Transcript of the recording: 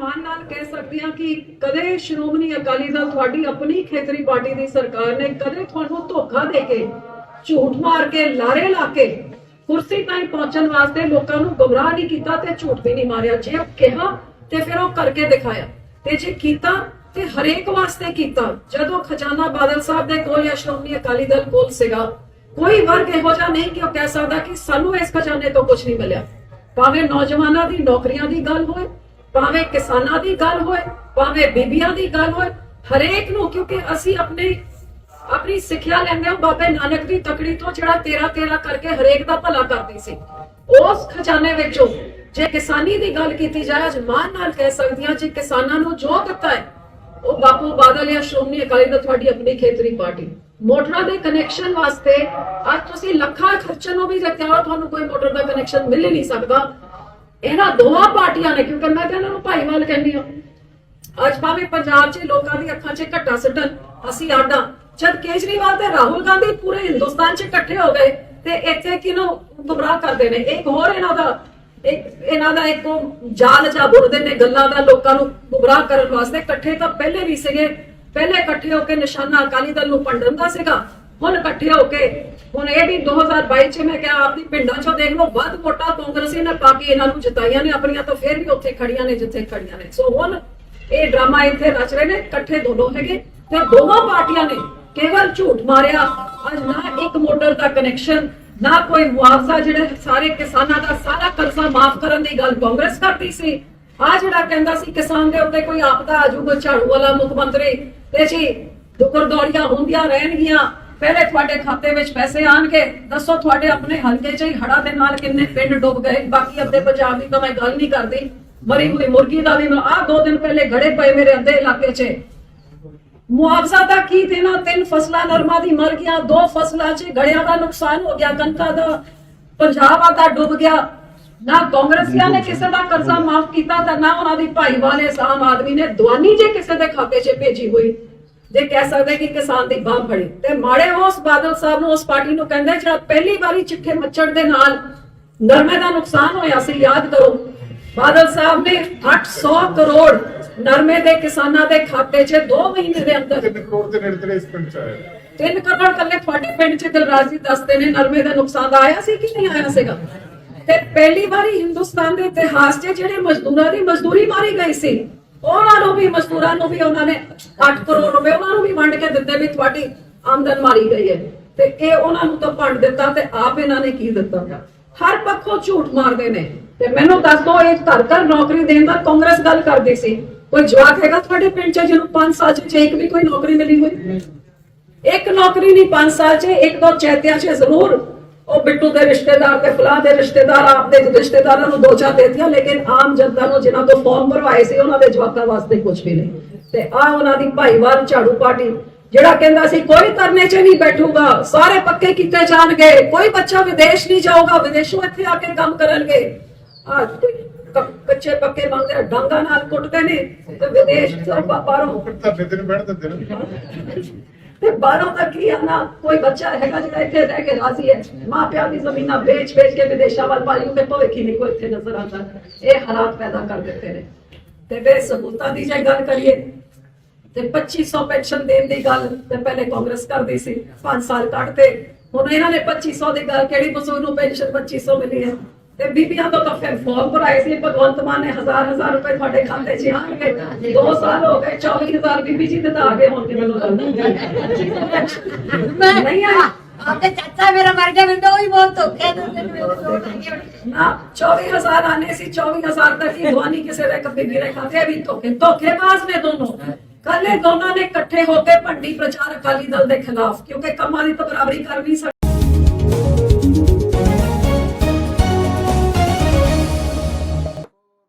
ਮਾਨ ਨਾਲ ਕਹਿ ਸਕਦੀ ਹਾਂ ਕਿ ਕਦੇ ਸ਼੍ਰੋਮਣੀ ਅਕਾਲੀ ਦਲ ਤੁਹਾਡੀ ਆਪਣੀ ਖੇਤਰੀ ਪਾਰਟੀ ਦੀ ਸਰਕਾਰ ਨੇ ਕਦੇ ਤੁਹਾਨੂੰ ਧੋਖਾ ਦੇ ਕੇ, ਝੂਠ ਮਾਰ ਕੇ, ਲਾਰੇ ਲਾ ਕੇ ਕੁਰਸੀ ਤਾਈਂ ਪਹੁੰਚਣ ਵਾਸਤੇ ਲੋਕਾਂ ਨੂੰ ਗਮਰਾਹ ਨਹੀਂ ਕੀਤਾ ਤੇ ਝੂਠ ਵੀ ਨਹੀਂ ਮਾਰਿਆ। ਜੇ ਕਿਹਾ ਤੇ ਫਿਰ ਉਹ ਕਰਕੇ ਦਿਖਾਇਆ। ਤੇ ਜੇ ਕੀਤਾ ਤੇ ਹਰੇਕ ਵਾਸਤੇ ਕੀਤਾ। ਜਦੋਂ ਖਜ਼ਾਨਾ ਬਾਦਲ ਸਾਹਿਬ ਦੇ ਕੋਲ ਜਾਂ ਸ਼੍ਰੋਮਣੀ ਅਕਾਲੀ ਦਲ ਕੋਲ ਸੀਗਾ, ਕੋਈ ਵਰਗ ਇਹੋ ਜਿਹਾ ਨਹੀਂ ਕਿ ਉਹ ਕਹਿ ਸਕਦਾ ਕਿ ਸਾਨੂੰ ਇਸ ਖਜ਼ਾਨੇ ਤੋਂ ਕੁਝ ਨਹੀਂ ਮਿਲਿਆ। ਭਾਵੇਂ ਨੌਜਵਾਨਾਂ ਦੀ, ਨੌਕਰੀਆਂ ਦੀ ਗੱਲ ਹੋਵੇ ਭਾਵੇਂ ਕਿਸਾਨਾਂ ਦੀ ਗੱਲ ਹੋਏ, ਭਾਵੇਂ ਬੀਬੀਆਂ ਦੀ ਗੱਲ ਹੋਏ, ਹਰੇਕ ਨੂੰ, ਕਿਉਂਕਿ ਅਸੀਂ ਆਪਣੇ, ਆਪਣੀ ਸਿੱਖਿਆ ਲੈਂਦੇ ਹਾਂ, ਬਾਬੇ ਨਾਨਕ ਦੀ ਤਕੜੀ ਤੋਂ ਜਿਹੜਾ ਤੇਰਾ ਤੇਰਾ ਕਰਕੇ ਹਰੇਕ ਦਾ ਭਲਾ ਕਰਦੀ ਸੀ। ਉਸ ਖਜ਼ਾਨੇ ਵਿੱਚੋਂ ਜੇ ਕਿਸਾਨੀ ਦੀ ਗੱਲ ਕੀਤੀ ਜਾਏ, ਅੱਜ ਮਾਨ ਨਾਲ ਕਹਿ ਸਕਦੀ ਹਾਂ, ਜੇ ਕਿਸਾਨਾਂ ਨੂੰ ਜੋ ਦਿੱਤਾ ਹੈ, ਉਹ ਬਾਪੂ ਬਾਦਲ ਜਾਂ ਸ਼੍ਰੋਮਣੀ ਅਕਾਲੀ ਦਲ ਤੁਹਾਡੀ ਆਪਣੀ ਖੇਤਰੀ ਪਾਰਟੀ। ਮੋਟਰਾਂ ਦੇ ਕਨੈਕਸ਼ਨ ਵਾਸਤੇ ਅੱਜ ਤੁਸੀਂ ਲੱਖਾਂ ਖਰਚਣ ਨੂੰ ਵੀ ਜੇ ਕਹੋ ਤੁਹਾਨੂੰ ਕੋਈ ਮੋਟਰ ਦਾ ਕਨੈਕਸ਼ਨ ਮਿਲ ਹੀ ਨਹੀਂ ਸਕਦਾ। ਇਹਨਾਂ ਦੋਵਾਂ ਪਾਰਟੀਆਂ ਨੇ, ਕਿਉਂਕਿ ਮੈਂ ਤਾਂ ਇਹਨਾਂ ਨੂੰ ਭਾਈਵਾਲ ਕਹਿੰਦੀ ਹਾਂ। ਅੱਜ ਭਾਵੇਂ ਪੰਜਾਬ 'ਚ ਲੋਕਾਂ ਦੀ ਅੱਖਾਂ 'ਚ ਘੱਟਾ ਸਿੱਟਣ, ਅਸੀਂ ਆਡਾਂ। ਜਦ ਕੇਜਰੀਵਾਲ ਤੇ ਰਾਹੁਲ ਗਾਂਧੀ ਪੂਰੇ ਹਿੰਦੁਸਤਾਨ 'ਚ ਇਕੱਠੇ ਹੋ ਗਏ, ਤੇ ਇੱਥੇ ਕਿਨੂੰ ਗੁੰਮਰਾਹ ਕਰਦੇ ਨੇ? ਇੱਕ ਹੋਰ ਇਹਨਾਂ ਦਾ, ਇੱਕ ਇਹਨਾਂ ਦਾ ਇੱਕ ਜਾਲ ਜਾ ਬੁਰਦੇ ਨੇ ਗੱਲਾਂ ਦਾ ਲੋਕਾਂ ਨੂੰ ਗੁੰਮਰਾਹ ਕਰਨ ਵਾਸਤੇ। ਇਕੱਠੇ ਤਾਂ ਪਹਿਲੇ ਵੀ ਸੀਗੇ। ਪਹਿਲੇ ਇਕੱਠੇ ਹੋ ਕੇ ਨਿਸ਼ਾਨਾ ਅਕਾਲੀ ਦਲ ਨੂੰ ਪੰਡਨ ਦਾ ਸੀਗਾ। ਹੁਣ ਇਕੱਠੇ ਹੋ ਕੇ ਹੁਣ ਇਹ ਵੀ 2022 ਚ ਮੈਂ ਕਿਹਾ ਆਪਣੀ ਪਿੰਡਾਂ ਚੋਂ ਦੇਖ ਲਓ, ਵੱਧ ਵੋਟਾਂ ਕਾਂਗਰਸੀ ਨੇ ਪਾ ਕੇ ਇਹਨਾਂ ਨੂੰ ਜਿਤਾਈਆਂ ਨੇ ਆਪਣੀਆਂ ਤਾਂ ਫੇਰ ਵੀ ਉੱਥੇ ਖੜੀਆਂ ਨੇ ਜਿੱਥੇ ਖੜੀਆਂ ਨੇ। ਸੋ ਹੁਣ ਇਹ ਡਰਾਮਾ ਇੱਥੇ ਰਚ ਰਹੇ ਨੇ, ਇਕੱਠੇ ਦੋਨੋਂ ਹੈਗੇ। ਤੇ ਦੋਵਾਂ ਪਾਰਟੀਆਂ ਨੇ ਕੇਵਲ ਝੂਠ ਮਾਰਿਆ। ਅੱਜ ਨਾ ਇੱਕ ਮੋਟਰ ਦਾ ਕਨੈਕਸ਼ਨ ਨਾ ਕੋਈ ਮੁਆਵਜ਼ਾ ਜਿਹੜੇ ਸਾਰੇ ਕਿਸਾਨਾਂ ਦਾ, ਸਾਰਾ ਕਰਜ਼ਾ ਮਾਫ ਕਰਨ ਦੀ ਗੱਲ ਕਾਂਗਰਸ ਕਰਦੀ ਸੀ। ਆ ਜਿਹੜਾ ਕਹਿੰਦਾ ਸੀ, ਕਿਸਾਨ ਦੇ ਉੱਤੇ ਕੋਈ ਆਪਦਾ ਆਜੂਗਾ ਝਾੜੂ ਵਾਲਾ ਮੁੱਖ ਮੰਤਰੀ। ਤੇ ਜੀ ਦੁਕਰ ਦੌੜੀਆਂ ਹੁੰਦੀਆਂ ਰਹਿਣਗੀਆਂ। ਪਹਿਲੇ ਤੁਹਾਡੇ ਖਾਤੇ ਵਿੱਚ ਪੈਸੇ ਆਣਗੇ ਦੱਸੋ ਤੁਹਾਡੇ ਆਪਣੇ ਹਲਕੇ 'ਚ ਹੀ ਹੜਾ ਦੇ ਨਾਲ ਕਿੰਨੇ ਪਿੰਡ ਡੁੱਬ ਗਏ। ਬਾਕੀ ਅੱਧੇ ਪੰਜਾਬ ਦੀ ਤਾਂ ਮੈਂ ਗੱਲ ਨਹੀਂ ਕਰਦੀ। ਮਰੀ ਹੋਈ ਮੁਰਗੀ ਦਾ ਵੀ ਆ ਦੋ ਦਿਨ ਪਹਿਲੇ ਘੜੇ ਪਏ ਮੇਰੇ ਅੱਧੇ ਇਲਾਕੇ 'ਚ। ਮੁਆਵਜ਼ਾ ਦਾ ਕੀ ਦੇਣਾ? ਤਿੰਨ ਫਸਲਾਂ ਨਰਮਾ ਦੀ ਮਰ ਗਿਆ, ਦੋ ਫਸਲਾਂ 'ਚ ਗੜਿਆਂ ਦਾ ਨੁਕਸਾਨ ਹੋ ਗਿਆ, ਕਣਕਾਂ ਦਾ ਪੰਜਾਬ ਆ ਦਾ ਡੁੱਬ ਗਿਆ। ਨਾ ਕਾਂਗਰਸੀਆਂ ਨੇ ਕਿਸੇ ਦਾ ਕਰਜ਼ਾ ਮਾਫ ਕੀਤਾ ਤਾਂ ਨਾ ਉਹਨਾਂ ਦੀ ਭਾਈਵਾਲੇ ਆਮ ਆਦਮੀ ਨੇ ਦਵਾਨੀ ਜੇ ਕਿਸੇ ਦੇ ਖਾਤੇ 'ਚ ਭੇਜੀ ਹੋਈ। ਜੇ ਕਹਿ ਸਕਦੇ ਕਿ ਕਿਸਾਨ ਦੀ ਬਾਹ ਫੜੀ। ਤੇ ਮਾੜੇ ਉਸ ਬਾਦਲ ਸਾਹਿਬ ਨੂੰ ਉਸ ਪਾਰਟੀ ਨੂੰ ਕਹਿੰਦੇ ਜਿਹੜਾ ਪਹਿਲੀ ਵਾਰੀ ਚਿੱਠੇ ਮੱਚੜ ਦੇ ਨਾਲ ਨਰਮੇ ਦਾ ਨੁਕਸਾਨ ਹੋਇਆ ਸੀ ਯਾਦ ਕਰੋ। ਬਾਦਲ ਸਾਹਿਬ ਨੇ 800 ਕਰੋੜ ਨਰਮੇ ਦੇ ਕਿਸਾਨਾਂ ਦੇ ਖਾਤੇ 'ਚ 2 ਮਹੀਨੇ ਦੇ ਅੰਦਰ ਤਿੰਨ ਕਰੋੜ ਦੇ ਨੇੜੇ ਤੇੜੇ ਇਸ ਪਿੰਡ ਚ ਆਇਆ। 3 ਕਰੋੜ ਕੱਲੇ ਤੁਹਾਡੇ ਪਿੰਡ 'ਚ ਦਿਲਰਾਜ ਜੀ ਦੱਸਦੇ ਨੇ ਨਰਮੇ ਦਾ ਨੁਕਸਾਨ ਆਇਆ ਸੀ ਕਿ ਨਹੀਂ ਆਇਆ ਸੀਗਾ। ਤੇ ਪਹਿਲੀ ਵਾਰੀ ਹਿੰਦੁਸਤਾਨ ਦੇ ਇਤਿਹਾਸ 'ਚ ਜਿਹੜੇ ਮਜ਼ਦੂਰਾਂ ਦੀ ਮਜ਼ਦੂਰੀ ਮਾਰੀ ਗਈ ਸੀ ਉਹਨਾਂ ਨੂੰ ਵੀ ਮਜ਼ਦੂਰਾਂ ਨੂੰ ਵੀ ਉਹਨਾਂ ਨੇ 8 ਕਰੋੜ ਰੁਪਏ ਉਹਨਾਂ ਨੂੰ ਵੀ ਵੰਡ ਕੇ ਦਿੱਤੇ ਵੀ ਤੁਹਾਡੀ ਆਮਦਨ ਮਾਰੀ ਗਈ ਹੈ। ਤੇ ਇਹ ਉਹਨਾਂ ਨੂੰ ਤਾਂ ਵੰਡ ਦਿੱਤਾ ਤੇ ਆਪ ਇਹਨਾਂ ਨੇ ਕੀ ਦਿੱਤਾ? ਹਰ ਪੱਖੋਂ ਝੂਠ ਮਾਰਦੇ ਨੇ। ਤੇ ਮੈਨੂੰ ਦੱਸ ਦੋ ਇਹ ਘਰ ਘਰ ਨੌਕਰੀ ਦੇਣ ਦਾ ਕਾਂਗਰਸ ਗੱਲ ਕਰਦੀ ਸੀ। ਕੋਈ ਜਵਾਕ ਹੈਗਾ ਤੁਹਾਡੇ ਪਿੰਡ 'ਚ ਜਿਹਨੂੰ 5 ਸਾਲ 'ਚ ਇੱਕ ਵੀ ਕੋਈ ਨੌਕਰੀ ਮਿਲੀ ਹੋਈ? ਇੱਕ ਨੌਕਰੀ ਨਹੀਂ 5 ਸਾਲ 'ਚ ਇੱਕ ਦੋ ਚੈਤਿਆਂ 'ਚ ਜ਼ਰੂਰ। ਉਹ ਬਿੱਟੂ ਦੇ ਰਿਸ਼ਤੇਦਾਰ ਤੇ ਫਲਾਹ ਦੇ ਰਿਸ਼ਤੇਦਾਰ ਆਪਦੇ ਰਿਸ਼ਤੇਦਾਰਾਂ ਨੂੰ ਦੋ ਦੇਤੀਆਂ, ਲੇਕਿਨ ਆਮ ਜਨਤਾ ਨੂੰ ਜਿਨ੍ਹਾਂ ਤੋਂ ਫਾਰਮ ਭਰਵਾਏ ਸੀ, ਉਹਨਾਂ ਦੇ ਜਵਾਕਾਂ ਵਾਸਤੇ ਕੁਝ ਵੀ ਨਹੀਂ। ਤੇ ਆ ਉਹਨਾਂ ਦੀ ਭਾਈਵਾਲ ਝਾੜੂ ਪਾਰਟੀ, ਜਿਹੜਾ ਕਹਿੰਦਾ ਸੀ, ਕੋਈ ਤਰਨੇ 'ਚ ਨਹੀਂ ਬੈਠੂਗਾ, ਸਾਰੇ ਪੱਕੇ ਕੀਤੇ ਜਾਣਗੇ, ਕੋਈ ਬੱਚਾ ਵਿਦੇਸ਼ ਨਹੀਂ ਜਾਊਗਾ, ਵਿਦੇਸ਼ੋਂ ਇੱਥੇ ਆ ਕੇ ਕੰਮ ਕਰਨਗੇ। ਆ ਕੱਚੇ ਪੱਕੇ ਮੰਗਦੇ ਡਾਂਗਾ ਨਾਲ ਕੁੱਟਦੇ ਨੇ, ਤੇ ਵਿਦੇਸ਼ ਤੋਂ ਬਾਹਰੋਂ ਫਿਰ ਤਾਂ ਬੈਠ ਦਿੰਦੇ ਨੇ ਤੇ ਬਾਹਰੋਂ ਤੱਕ ਹੀ ਆਣਾ ਕੋਈ ਬੱਚਾ ਹੈਗਾ ਜਿਹੜਾ ਇੱਥੇ ਰਹਿ ਕੇ ਰਾਜ਼ੀ ਹੈ ਮਾਂ ਪਿਆਂ ਦੀ ਜ਼ਮੀਨਾਂ ਵੇਚ ਵੇਚ ਕੇ ਵਿਦੇਸ਼ਾਂ ਵੱਲ ਪਾਈਓ ਤੇ ਭਵਿੱਖ ਹੀ ਨਹੀਂ ਕੋਈ ਇੱਥੇ ਨਜ਼ਰ ਆਉਂਦਾ ਇਹ ਹਾਲਾਤ ਪੈਦਾ ਕਰ ਦਿੱਤੇ ਨੇ ਤੇ ਫਿਰ ਸਬੂਤਾਂ ਦੀ ਜੇ ਗੱਲ ਕਰੀਏ ਤੇ 2500 ਪੈਨਸ਼ਨ ਦੇਣ ਦੀ ਗੱਲ ਤੇ ਪਹਿਲੇ ਕਾਂਗਰਸ ਕਰਦੀ ਸੀ 5 ਸਾਲ ਕੱਢਤੇ ਹੁਣ ਇਹਨਾਂ ਨੇ 2500 ਦੀ ਗੱਲ ਕਿਹੜੀ ਬਜ਼ੁਰਗ ਨੂੰ ਪੈਨਸ਼ਨ 2500 ਮਿਲੀ ਹੈ ਤੇ ਬੀਬੀਆਂ ਤੋਂ ਤਾਂ ਫਿਰ ਫੋਰਮ ਭਰਾਏ ਸੀ ਭਗਵੰਤ ਮਾਨ ਨੇ ਹਜ਼ਾਰ ਹਜ਼ਾਰ ਰੁਪਏ ਤੁਹਾਡੇ ਖਾਤੇ 'ਚ ਆਣਗੇ। 2 ਸਾਲ ਹੋ ਗਏ 24000 ਬੀਬੀ ਜੀ ਦੇ ਤਾਂ ਆ ਗਏ ਹੁਣ ਕਿਵੇਂ ਲੱਗਦਾ ਨਹੀਂ ਆ ਆਪਦੇ ਚਾਚਾ ਮੇਰਾ ਮਰ ਗਿਆ ਮੈਨੂੰ ਉਹੀ ਬਹੁਤ ਧੋਖੇ ਦਿੰਦੇ ਨਾ 24000 ਆਨੇ ਸੀ 24000 ਤੱਕ ਹੀ ਦਵਾਨੀ ਕਿਸੇ ਦੇ ਕੱਪੇ ਮੇਰੇ ਖਾਤੇ ਵੀ ਧੋਖੇ ਧੋਖੇਬਾਜ਼ ਨੇ ਦੋਨੋਂ। ਕੱਲੇ ਦੋਨਾਂ ਨੇ ਇਕੱਠੇ ਹੋ ਕੇ ਭੰਡੀ ਪ੍ਰਚਾਰ ਅਕਾਲੀ ਦਲ ਦੇ ਖਿਲਾਫ ਕਿਉਂਕਿ ਕੰਮਾਂ ਦੀ ਤਾਂ ਬਰਾਬਰੀ ਕਰ ਨਹੀਂ